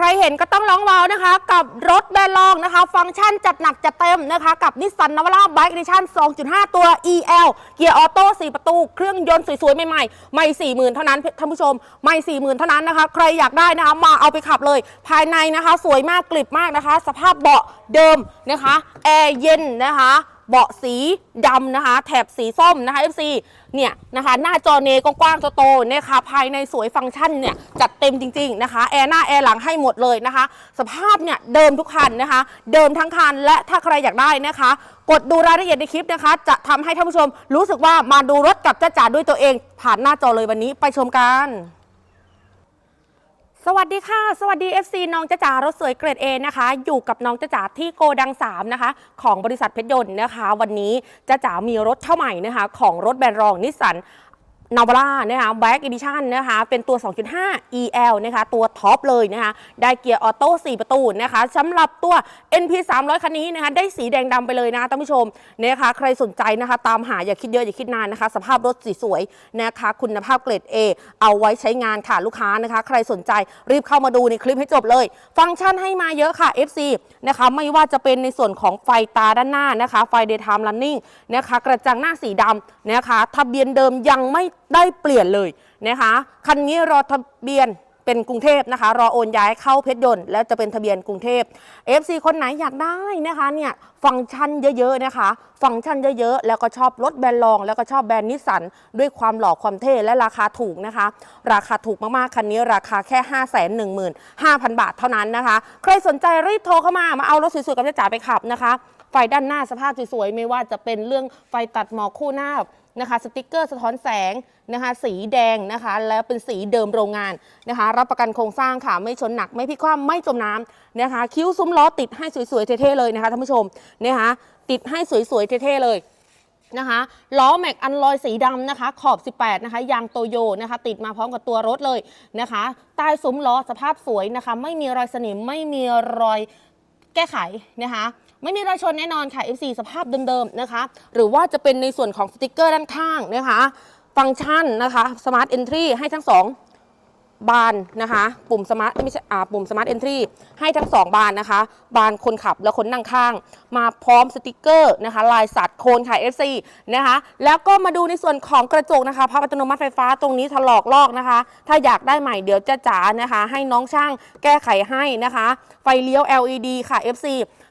ใครเห็นก็ต้องร้องว้าวนะคะ กับรถแบรนด์ลองนะคะ ฟังก์ชันจัดหนักจัดเต็มนะคะ กับนิสสันนวาร่าไบค์ดิชั่น2.5 ตัว EL เกียร์ออโต้4ประตู เครื่องยนต์สวยๆ ใหม่ๆ ไม่ 40,000 เท่านั้นท่านผู้ชม ไม่ 40,000 เท่านั้นนะคะ ใครอยากได้นะคะ มาเอาไปขับเลย ภายในนะคะ สวยมากกลิบมากนะคะ สภาพเบาะเดิมนะคะแอร์เย็นนะคะ เบาะสีดำนะคะ แถบสีส้มนะคะ FC เนี่ยนะคะ หน้าจอเนกว้างโตๆนะคะ ภายในสวยฟังก์ชันเนี่ย จัดเต็มจริง ๆ นะคะ แอร์หน้าแอร์หลังให้หมดเลยนะคะ สภาพเนี่ย เดิมทุกคันนะคะ เดิมทั้งคัน และถ้าใครอยากได้นะคะ กดดูรายละเอียดในคลิปนะคะ จะทำให้ท่านผู้ชมรู้สึกว่ามาดูรถกับจ้าจ๋าด้วยตัวเอง ผ่านหน้าจอเลยวันนี้ไปชมกัน สวัสดีค่ะ สวัสดี FC น้องจ๊ะจ๋ารถสวยเกรด A นะคะ อยู่กับน้องจ๊ะจ๋าที่โกดัง 3 นะคะ ของบริษัทเพชรยนต์นะคะ วันนี้จ๊ะจ๋ามีรถเข้าใหม่นะคะ ของรถแบรนด์รองนิสสัน นาวาร่านะคะแบ็กอีดิชันนะคะ เป็นตัว 2.5 EL นะคะ ตัวท็อปเลยนะคะ ได้เกียร์ออโต้ 4 ประตูนะคะสำหรับตัว NP 300 คันนี้นะคะ ได้สีแดงดำไปเลยนะะท่านผู้ชมนะคะ ใครสนใจนะคะ ตามหาอย่าคิดเยอะ อย่าคิดนานนะคะ สภาพรถสีสวยนะคะ คุณภาพเกรด A เอาไว้ใช้งานค่ะลูกค้านะคะ ใครสนใจรีบเข้ามาดูในคลิปให้จบเลย ฟังก์ชันให้มาเยอะค่ะ FC นะคะ ไม่ว่าจะเป็นในส่วนของไฟตาด้านหน้านะคะ ไฟ daytime running นะคะ กระจังหน้าสีดำนะคะ ทะเบียนเดิมยังไม่ ได้เปลี่ยนเลยนะคะคันนี้รอทะเบียนเป็นกรุงเทพนะคะ รอโอนย้ายเข้าเพชรยนต์แล้วจะเป็นทะเบียนกรุงเทพ FC คนไหนอยากได้นะคะเนี่ยฟังก์ชันเยอะๆนะคะ ฟังก์ชันเยอะๆ แล้วก็ชอบรถแบรนด์รอง แล้วก็ชอบแบรนด์นิสสันด้วยความหล่อความเท่และราคาถูกนะคะ ราคาถูกมากๆ คันนี้ราคาแค่ 5 1 5 0 0 0 บาทเท่านั้นนะคะ ใครสนใจรีบโทรเข้ามามาเอารถสวยๆกับเจ๊จ๋าไปขับนะคะไฟด้านหน้าสภาพสวยๆไม่ว่าจะเป็นเรื่องไฟตัดหมอกคู่หน้า นะคะสติกเกอร์สะท้อนแสงนะคะสีแดงนะคะแล้วเป็นสีเดิมโรงงานนะคะรับประกันโครงสร้างค่ะไม่ชนหนักไม่พิกคว่ำไม่จมน้ำนะคะคิ้วซุ้มล้อติดให้สวยๆเท่ๆเลยนะคะท่านผู้ชมนะคะติดให้สวยๆเท่ๆเลยนะคะล้อแม็กอันลอยสีดำนะคะ ขอบ 18 นะคะ ยางโตโยนะคะ ติดมาพร้อมกับตัวรถเลยนะคะ ใต้ซุ้มล้อสภาพสวยนะคะ ไม่มีรอยสนิมไม่มีรอยแก้ไขนะคะ ไม่มีรอยชนแน่นอนค่ะ F4 สภาพเดิมๆนะคะ หรือว่าจะเป็นในส่วนของสติกเกอร์ด้านข้างนะคะ ฟังก์ชันนะคะ Smart Entry ให้ทั้งสองบานนะคะ ปุ่มสมาร์ทไม่ใช่อ่าปุ่มสมาร์ทเอนทรีให้ทั้ง 2 บานนะคะ บานคนขับและคนนั่งข้าง มาพร้อมสติกเกอร์นะคะ ลายสัตว์โคนค่ะ FC นะคะ แล้วก็มาดูในส่วนของกระจกนะคะพับอัตโนมัติไฟฟ้าตรงนี้ถลอกลอกนะคะ ถ้าอยากได้ใหม่เดี๋ยวจะจ๋านะคะ ให้น้องช่างแก้ไขให้นะคะ ไฟเลี้ยว LED ค่ะ FC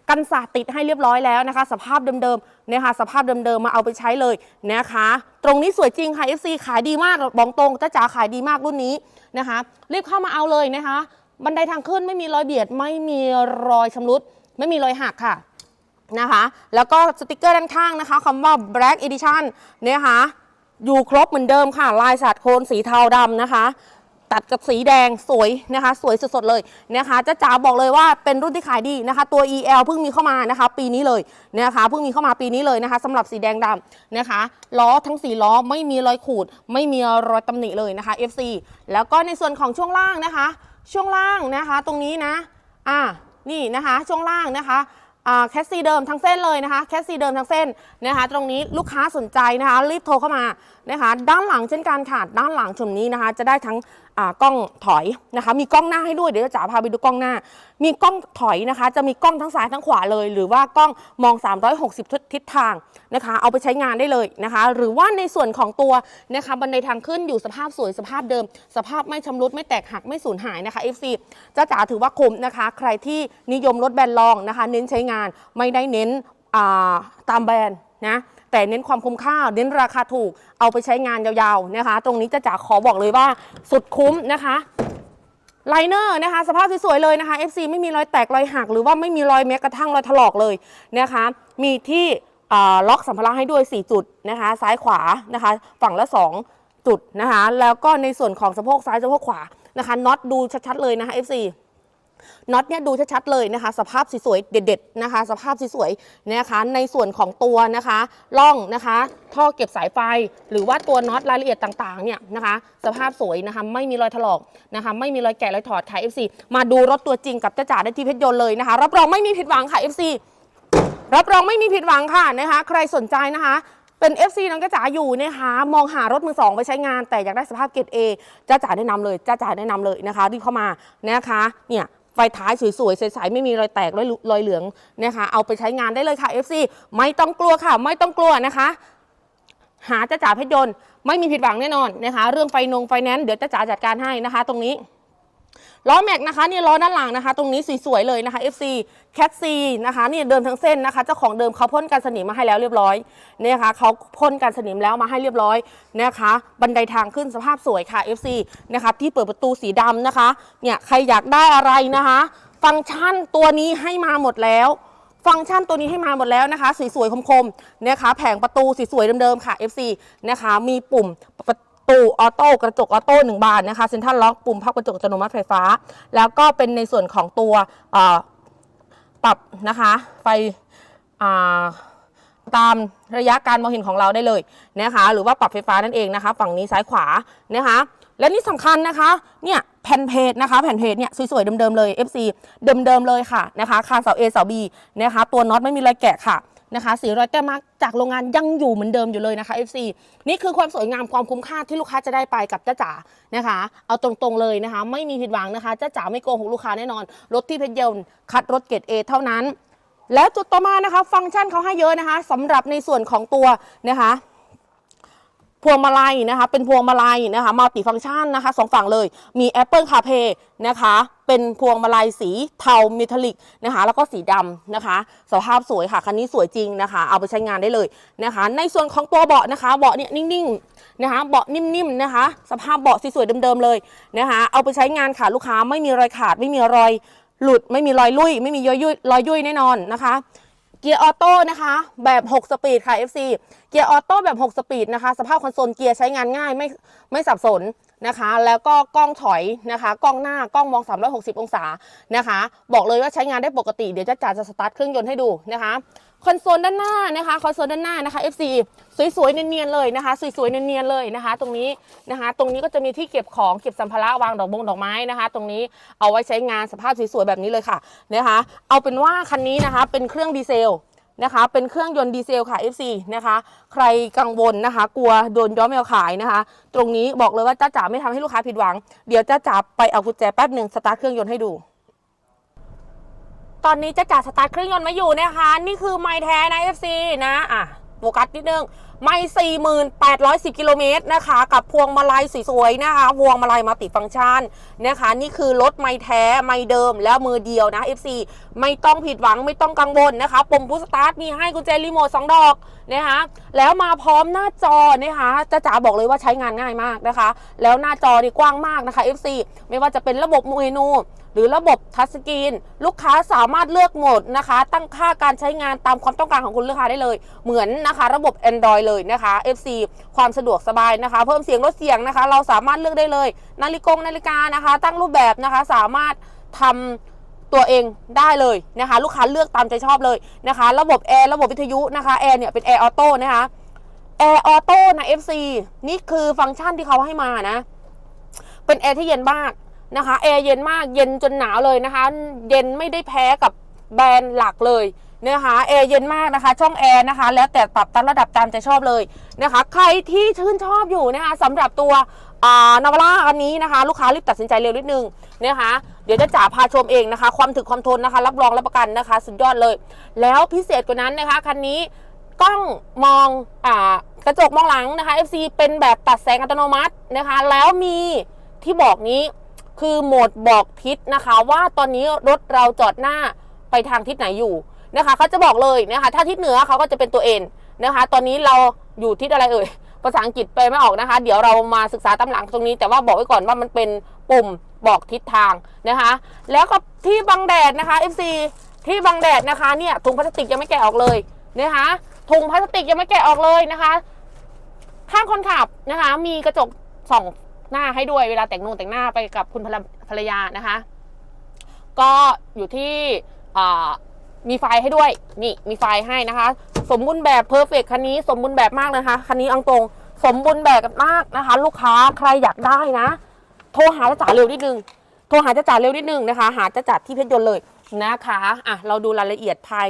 กันสาดติดให้เรียบร้อยแล้วนะคะ สภาพเดิมๆนะคะสภาพเดิมๆมาเอาไปใช้เลยนะคะ ตรงนี้สวยจริงค่ะ FC ขายดีมากบอกตรงจ้าจ๋าขายดีมากรุ่นนี้นะคะรีบเข้ามาเอาเลยนะคะ บันไดทางขึ้นไม่มีรอยเบียด ไม่มีรอยชำรุด ไม่มีรอยหักค่ะนะคะ แล้วก็สติกเกอร์ด้านข้างนะคะคำว่า Black Edition เนะคะอยู่ครบเหมือนเดิมค่ะ ลายสัตว์โคนสีเทาดำนะคะ ตัดกับสีแดงสวยนะคะ สวยสดๆเลยนะคะจ้าจ๋าบอกเลยว่าเป็นรุ่นที่ขายดีนะคะ ตัว EL เพิ่งมีเข้ามานะคะ ปีนี้เลยนะคะเพิ่งมีเข้ามาปีนี้เลยนะคะสำหรับสีแดงดำนะคะล้อทั้งสีล้อไม่มีรอยขูด ไม่มีรอยตำหนิเลยนะคะ FC แล้วก็ในส่วนของช่วงล่างนะคะ ช่วงล่างนะคะ ตรงนี้นะอ่านี่นะคะ ช่วงล่างนะคะอ่าแคสซีเดิมทั้งเส้นเลยนะคะแคสซีเดิมทั้งเส้นนะคะ ตรงนี้ลูกค้าสนใจนะคะ รีบโทรเข้ามานะคะ ด้านหลังเช่นกันค่ะด้านหลังชมนี้นะคะ จะได้ทั้ง กล้องถอยนะคะ มีกล้องหน้าให้ด้วยเดี๋ยวจะจ๋าพาไปดูกล้องหน้า มีกล้องถอยนะคะ จะมีกล้องทั้งซ้ายทั้งขวาเลย หรือว่ากล้องมอง 360 ทิศทางนะคะ เอาไปใช้งานได้เลยนะคะ หรือว่าในส่วนของตัวนะคะบันไดทางขึ้นอยู่สภาพสวยสภาพเดิม สภาพไม่ชำรุดไม่แตกหักไม่สูญหายนะคะ FC จ้าจ๋าถือว่าคุ้มนะคะ ใครที่นิยมรถแบรนด์รองนะคะ เน้นใช้งานไม่ได้เน้นตามแบรนด์นะ แต่เน้นความคุ้มค่า เน้นราคาถูก เอาไปใช้งานยาวๆนะคะ ตรงนี้จะจ๋าขอบอกเลยว่าสุดคุ้มนะคะไลเนอร์นะคะสภาพสวยๆเลยนะคะ FC ไม่มีรอยแตกรอยหักหรือว่าไม่มีรอยแม้กระทั่งรอยถลอกเลยนะคะ มีที่ล็อกสัมภาระให้ด้วย 4 จุดนะคะ ซ้ายขวานะคะ ฝั่งละ 2 จุดนะคะ แล้วก็ในส่วนของสะโพกซ้ายสะโพกขวานะคะน็อตดูชัดๆเลยนะคะ FC น็อตเนี่ยดูชัดๆเลยนะคะ สภาพสวยๆเด็ดๆนะคะ สภาพสวยๆนะคะ ในส่วนของตัวนะคะล่องนะคะ ท่อเก็บสายไฟ หรือว่าตัวน็อตรายละเอียดต่างๆเนี่ยนะคะ สภาพสวยนะคะ ไม่มีรอยถลอกนะคะ ไม่มีรอยแกะรอยถอดค่ะ FC มาดูรถตัวจริงกับเจ้าจ๋าได้ที่เพชรยนต์เลยนะคะ รับรองไม่มีผิดหวังค่ะ FC รับรองไม่มีผิดหวังค่ะนะคะ ใครสนใจนะคะเป็น FC น้องจ้าจ๋าอยู่นะคะมองหารถมือสองไปใช้งาน แต่อยากได้สภาพเกรด A จ้าจ๋าแนะนำเลยจ้าจ๋าแนะนำเลยนะคะรีบเข้ามานะคะเนี่ย ไฟท้ายสวยๆใสๆไม่มีรอยแตกรอยรอยเหลืองนะคะ เอาไปใช้งานได้เลยค่ะ FC ไม่ต้องกลัวค่ะ ไม่ต้องกลัวนะคะ หาจ้าจ๋าเพชรยนต์ไม่มีผิดหวังแน่นอนนะคะ เรื่องไฟนงไฟแนนซ์เดี๋ยวจ้าจ๋าจัดการให้นะคะ ตรงนี้ ล้อแม็กนะคะนี่ล้อด้านหลังนะคะ ตรงนี้สวยๆเลยนะคะ FC Cat C นะคะนี่เดิมทั้งเส้นนะคะเจ้าของเดิมเขาพ่นกันสนิมมาให้แล้วเรียบร้อยเนี่ยนะคะเขาพ่นกันสนิมแล้วมาให้เรียบร้อยนะคะ บันไดทางขึ้นสภาพสวยค่ะ FC นะคะที่เปิดประตูสีดำนะคะเนี่ยใครอยากได้อะไรนะคะ ฟังก์ชันตัวนี้ให้มาหมดแล้ว ฟังก์ชันตัวนี้ให้มาหมดแล้วนะคะสวยๆคมๆนะคะแผงประตูสวยๆเดิมๆค่ะ FC นะคะมีปุ่ม ตูออโต้กระจกออโต้หนึ่งบานนะคะเซ็นทรัลล็อกปุ่มพับกระจกอัตโนมัติไฟฟ้า แล้วก็เป็นในส่วนของตัวปรับนะคะไฟตามระยะการมองเห็นของเราได้เลยนะคะหรือว่าปรับไฟฟ้านั่นเองนะคะ ฝั่งนี้ซ้ายขวานะคะและนี่สำคัญนะคะเนี่ยแผ่นเพจนะคะแผ่นเพจเนี่ยสวยๆเดิมๆเลย FC เดิมๆเลยค่ะนะคะคานเสา A เสา B นะคะตัวน็อตไม่มีรอยแกะค่ะ นะคะสีรอยแก้มากจากโรงงานยังอยู่เหมือนเดิมอยู่เลยนะคะ FC นี่คือความสวยงามความคุ้มค่าที่ลูกค้าจะได้ไปกับจ้าจ๋านะคะ เอาตรงๆเลยนะคะ ไม่มีผิดหวังนะคะจ้าจ๋าไม่โกหกลูกค้าแน่นอน รถที่เพชรยนต์คัดรถเกรด A เท่านั้น แล้วจุดต่อมานะคะ ฟังก์ชันเขาให้เยอะนะคะสำหรับในส่วนของตัวนะคะ พวงมาลัยนะคะ เป็นพวงมาลัยนะคะมัลติฟังก์ชันนะคะสองฝั่งเลยมี Apple CarPlay นะคะ เป็นพวงมาลัยสีเทาเมทัลลิกนะคะ แล้วก็สีดำนะคะ สภาพสวยค่ะ คันนี้สวยจริงนะคะ เอาไปใช้งานได้เลยนะคะ ในส่วนของตัวเบาะนะคะ เบาะเนี่ยนิ่งๆนะคะ เบาะนิ่มๆนะคะ สภาพเบาะสวยๆเดิมๆเลยนะคะ เอาไปใช้งานค่ะลูกค้าไม่มีรอยขาดไม่มีรอยหลุดไม่มีรอยลุยไม่มียอยยุ่ยรอยยุ่ยแน่นอนนะคะ เกียร์ออโต้นะคะแบบ 6 สปีดค่ะ FC เกียร์ออโต้แบบ 6 สปีดนะคะ สภาพคอนโซลเกียร์ใช้งานง่ายไม่ไม่สับสน นะคะ แล้วก็กล้องถอยนะคะกล้องหน้ากล้องมอง 360 องศานะคะ บอกเลยว่าใช้งานได้ปกติเดี๋ยวจะจ่าจะสตาร์ทเครื่องยนต์ให้ดูนะคะคอนโซลด้านหน้านะคะคอนโซลด้านหน้านะคะ FC สวยๆเนียนๆเลยนะคะ สวยๆเนียนๆเลยนะคะ ตรงนี้นะคะ ตรงนี้ก็จะมีที่เก็บของเก็บสัมภาระวางดอกบงดอกไม้นะคะ ตรงนี้เอาไว้ใช้งานสภาพสวยๆแบบนี้เลยค่ะนะคะ เอาเป็นว่าคันนี้นะคะเป็นเครื่องดีเซล นะคะ เป็นเครื่องยนต์ดีเซลค่ะ FC นะคะ ใครกังวลนะคะ กลัวโดนย้อมแมวขายนะคะ ตรงนี้บอกเลยว่าจ้าจ๋าไม่ทำให้ลูกค้าผิดหวัง เดี๋ยวจ้าจ๋าไปเอากุญแจแป๊บหนึ่งสตาร์ทเครื่องยนต์ให้ดูตอนนี้จ้าจ๋าสตาร์ทเครื่องยนต์มาอยู่นะคะ นี่คือไม้แท้นะ FC นะ อะ โฟกัสนิดนึง ไม่4,810 กิโลเมตรนะคะ กับพวงมาลัยสวยๆนะคะ พวงมาลัยมัลติฟังก์ชันนะคะ นี่คือรถไม่แท้ไม่เดิมแล้วมือเดียวนะ FC ไม่ต้องผิดหวังไม่ต้องกังวลนะคะปุ่มพุชสตาร์ทมีให้กุญแจรีโมท2ดอกนะคะแล้วมาพร้อมหน้าจอนะคะจะจ๋าบอกเลยว่าใช้งานง่ายมากนะคะ แล้วหน้าจอนี่กว้างมากนะคะ FC ไม่ว่าจะเป็นระบบเมนูหรือระบบทัชสกรีน ลูกค้าสามารถเลือกโหมดนะคะ ตั้งค่าการใช้งานตามความต้องการของคุณลูกค้าได้เลย เหมือนนะคะ ระบบ Android เลยนะคะ FC ความสะดวกสบายนะคะ เพิ่มเสียงลดเสียงนะคะ เราสามารถเลือกได้เลย นาฬิกงนาฬิกานะคะ ตั้งรูปแบบนะคะสามารถทำตัวเองได้เลยนะคะ ลูกค้าเลือกตามใจชอบเลยนะคะ ระบบแอร์ระบบวิทยุนะคะแอร์เนี่ยเป็นแอร์ออโต้นะคะแอร์ออโต้นะ FC นี่คือฟังก์ชันที่เขาให้มานะ เป็นแอร์ที่เย็นมากนะคะแอร์เย็นมากเย็นจนหนาวเลยนะคะ เย็นไม่ได้แพ้กับแบรนด์หลักเลย นะคะแอร์เย็นมากนะคะ ช่องแอร์นะคะ แล้วแต่ปรับตามระดับตามใจชอบเลยนะคะ ใครที่ชื่นชอบอยู่นะคะสำหรับตัวนาวาร่าอันนี้นะคะ ลูกค้ารีบตัดสินใจเร็วนิดนึงนะคะเดี๋ยวจะจ่าพาชมเองนะคะ ความถึกความทนนะคะ รับรองรับประกันนะคะ สุดยอดเลย แล้วพิเศษกว่านั้นนะคะคันนี้กล้องมองอ่ากระจกมองหลังนะคะ FC เป็นแบบตัดแสงอัตโนมัตินะคะ แล้วมีที่บอกนี้คือโหมดบอกทิศนะคะ ว่าตอนนี้รถเราจอดหน้าไปทางทิศไหนอยู่ นะคะเขาจะบอกเลยนะคะถ้าทิศเหนือเขาก็จะเป็นตัวเอ็นนะคะ ตอนนี้เราอยู่ทิศอะไรเอ่ยภาษาอังกฤษไปไม่ออกนะคะ เดี๋ยวเรามาศึกษาตามหลังตรงนี้ แต่ว่าบอกไว้ก่อนว่ามันเป็นปุ่มบอกทิศทางนะคะ แล้วก็ที่บังแดดนะคะ FC ที่บังแดดนะคะเนี่ยถุงพลาสติกยังไม่แกะออกเลยนะคะถุงพลาสติกยังไม่แกะออกเลยนะคะ ข้างคนขับนะคะ มีกระจกสองหน้าให้ด้วยเวลาแต่งนงแต่งหน้าไปกับคุณภรรยานะคะ ก็อยู่ที่ มีไฟให้ด้วย นี่มีไฟให้นะคะ สมบูรณ์แบบเพอร์เฟกคันนี้สมบูรณ์แบบมากเลยนะคะคันนี้อังตรง สมบูรณ์แบบมากนะคะ ลูกค้าใครอยากได้นะ โทรหาจ้าจ๋าเร็วนิดนึงโทรหาจ้าจ๋าเร็วนิดนึงนะคะ หาจ้าจ๋าที่เพชรยนต์เลยนะคะอะเราดูรายละเอียดภาย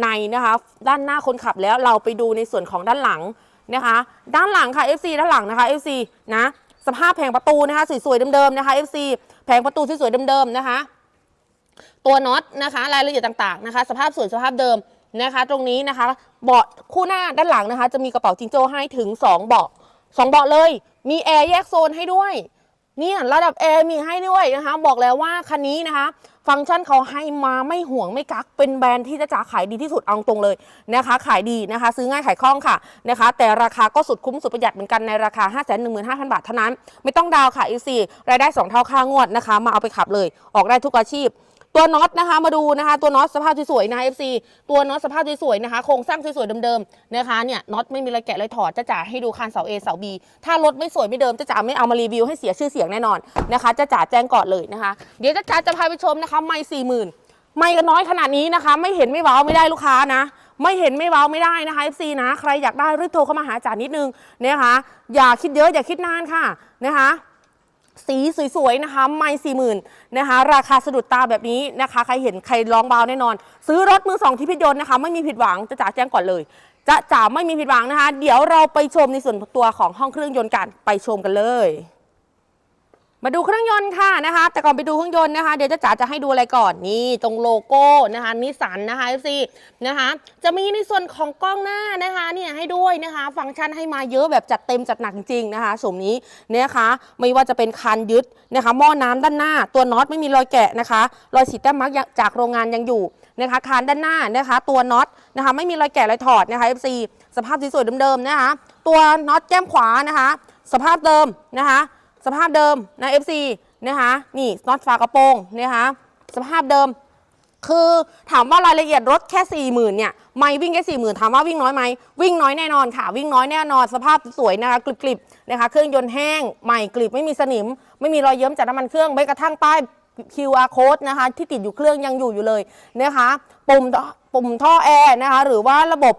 ในนะคะ ด้านหน้าคนขับแล้วเราไปดูในส่วนของด้านหลังนะคะ ด้านหลังค่ะ FC ด้านหลังนะคะ FC นะสภาพแผงประตูนะคะสวยๆเดิมๆนะคะ FC แผงประตูสวยๆเดิมๆนะคะ ตัวน็อตนะคะ รายละเอียดต่างๆนะคะ สภาพสวยสภาพเดิมนะคะ ตรงนี้นะคะ เบาะคู่หน้าด้านหลังนะคะ จะมีกระเป๋าจิงโจ้ให้ถึง 2 เบาะ2เบาะเลย มีแอร์แยกโซนให้ด้วยเนี่ยระดับแอร์มีให้ด้วยนะคะ บอกแล้วว่าคันนี้นะคะ ฟังก์ชันเขาให้มาไม่ห่วงไม่กัก เป็นแบรนด์ที่จะจ๋าขายดีที่สุดเอาตรงเลยนะคะ ขายดีนะคะ ซื้อง่ายขายคล่องค่ะนะคะ แต่ราคาก็สุดคุ้มสุดประหยัดเหมือนกันในราคา 5 1 5 0 0 0 บาทเท่านั้น ไม่ต้องดาวค่ะ EC รายได้ 2 เท่าค่างวดนะคะ มาเอาไปขับเลย ออกได้ทุกอาชีพ ตัวน็อตนะคะมาดูนะคะ ตัวน็อตสภาพสวยๆนะคะ FC ตัวน็อตสภาพสวยๆนะคะโครงสร้างสวยๆเดิมๆนะคะเนี่ยน็อตไม่มีอะไรแกะเลยถอดจะจ๋าให้ดูคานเสา A เสา B ถ้ารถไม่สวยไม่เดิมจะจ๋าไม่เอามารีวิวให้เสียชื่อเสียงแน่นอนนะคะจะจ๋าแจ้งก่อนเลยนะคะ เดี๋ยวจะจ๋าจะพาไปชมนะคะไม่สี่หมื่นไม่กันน้อยขนาดนี้นะคะ ไม่เห็นไม่ว้าวไม่ได้ลูกค้านะไม่เห็นไม่ว้าวไม่ได้นะคะ FC นะ ใครอยากได้รีบโทรเข้ามาหาจ๋านิดนึงนะคะอย่าคิดเยอะอย่าคิดนานค่ะนะคะ สีสวยๆนะคะ ไม่สี่หมื่นนะคะ ราคาสะดุดตาแบบนี้นะคะ ใครเห็นใครลองเบาแน่นอน ซื้อรถมือสองที่พิจยนนะคะ ไม่มีผิดหวังจะจ่าแจ้งก่อนเลยจะจ่าไม่มีผิดหวังนะคะ เดี๋ยวเราไปชมในส่วนตัวของห้องเครื่องยนต์กันไปชมกันเลย มาดูเครื่องยนต์ค่ะนะคะ แต่ก่อนไปดูเครื่องยนต์นะคะ เดี๋ยวจะจ๋าจะให้ดูอะไรก่อนนี่ตรงโลโก้นะคะนิสันนะคะ FC นะคะจะมีในส่วนของกล้องหน้านะคะเนี่ยให้ด้วยนะคะ ฟังก์ชันให้มาเยอะแบบจัดเต็มจัดหนักจริงๆนะคะสมนี้นะคะไม่ว่าจะเป็นคานยึดนะคะหม้อน้ำด้านหน้า ตัวน็อตไม่มีรอยแกะนะคะ รอยสีแต้มมาร์กจากโรงงานยังอยู่นะคะคานด้านหน้านะคะ ตัวน็อตนะคะไม่มีรอยแกะรอยถอดนะคะ FC สภาพสวยๆเดิมๆนะคะ ตัวน็อตแก้มขวานะคะ สภาพเดิมนะคะ สภาพเดิมนะ FC นะคะนี่น็อตฝากระโปรงนะคะสภาพเดิม คือถามว่ารายละเอียดรถแค่4 0,000เนี่ยไม่วิ่งแค่40,000ถามว่าวิ่งน้อยไหมวิ่งน้อยแน่นอนค่ะ วิ่งน้อยแน่นอน สภาพสวยนะคะกริบๆนะคะ เครื่องยนต์แห้งใหม่กริบไม่มีสนิม ไม่มีรอยเยิ้มจากน้ำมันเครื่องไม่กระทั่งป้าย QR code นะคะ ที่ติดอยู่เครื่องยังอยู่อยู่เลยนะคะปุ่มปุ่มท่อแอร์นะคะหรือว่าระบบ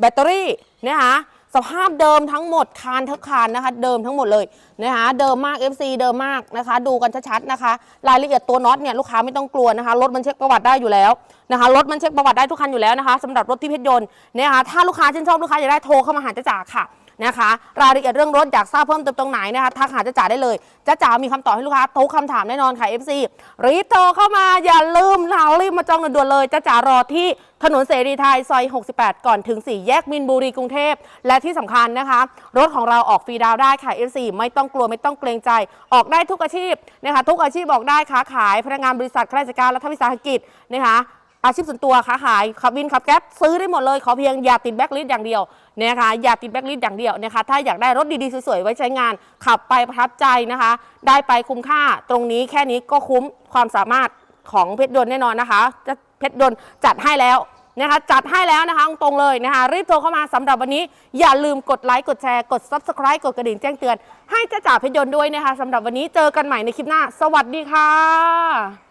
แบตเตอรี่นะคะ สภาพเดิมทั้งหมดคานทั้งคานนะคะ เดิมทั้งหมดเลยนะคะเดิมมาก FC เดิมมากนะคะ ดูกันชัดๆนะคะ รายละเอียดตัวน็อตเนี่ยลูกค้าไม่ต้องกลัวนะคะรถมันเช็คประวัติได้อยู่แล้วนะคะรถมันเช็คประวัติได้ทุกคันอยู่แล้วนะคะสำหรับรถที่เพชรยนต์นะคะถ้าลูกค้าชื่นชอบลูกค้าอยากได้โทรเข้ามาหาจ้าจ๋าค่ะ นะคะ รายละเอียดเรื่องรถอยากทราบเพิ่มเติมตรงไหนนะคะทักหาจ้าจ๋าได้เลยจ้าจ๋ามีคำตอบให้ลูกค้าทุกคำถามแน่นอนค่ะ FC รีบโทรเข้ามาอย่าลืมเรารีบมาจองด่วนๆเลยจ้าจ๋ารอที่ถนนเสรีไทยซอย 68 ก่อนถึง 4 แยกมินบุรีกรุงเทพ และที่สำคัญนะคะ รถของเราออกฟรีดาวได้ค่ะ FC ไม่ต้องกลัวไม่ต้องเกรงใจ ออกได้ทุกอาชีพนะคะทุกอาชีพออกได้ค้าขายพนักงานบริษัทข้าราชการรัฐวิสาหกิจนะคะ อาชีพส่วนตัวค้าขายขับวินขับแก๊ปซื้อได้หมดเลยขอเพียงอย่าติดแบ็คลิสต์อย่างเดียวนะคะอย่าติดแบ็คลิสต์อย่างเดียวนะคะถ้าอยากได้รถดีๆสวยๆไว้ใช้งาน ขับไปประทับใจนะคะ ได้ไปคุ้มค่าตรงนี้แค่นี้ก็คุ้มความสามารถของเพชรดนแน่นอนนะคะจะเพชรดนจัดให้แล้วนะคะจัดให้แล้วนะคะตรงเลยนะคะรีบโทรเข้ามาสำหรับวันนี้ อย่าลืมกดไลค์กดแชร์กด subscribe กดกระดิ่งแจ้งเตือน ให้จ้าจ่าเพชรยนต์ด้วยนะคะสำหรับวันนี้เจอกันใหม่ในคลิปหน้า สวัสดีค่ะ